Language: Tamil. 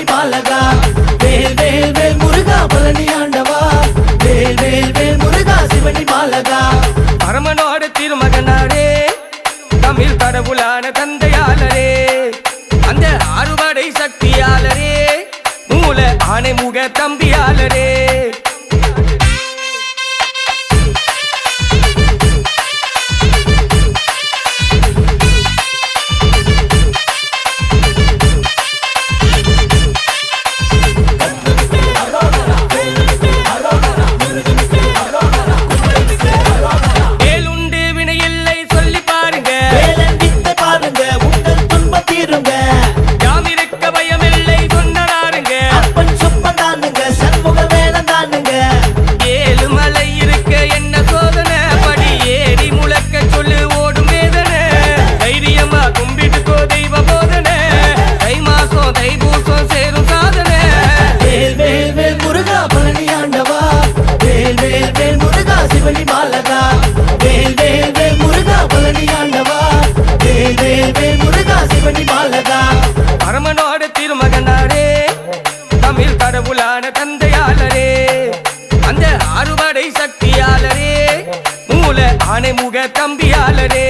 பழனி பாலகா. வேல் வேல் வேல் முருகா பழனி ஆண்டவா. வேல் வேல் வேல் முருகா சிவனி பாலகா. பரமனோடு திருமகனாரே தமிழ் கடவுளான தந்தையாளரே. அந்த ஆறுபடை சக்தி பண்ணி பாலதா பரமனோட திருமகனாரே தமிழ் கடவுளான தந்தையாளரே அந்த அறுவடை சக்தியாளரே மூல ஆனை முக தம்பியாளரே.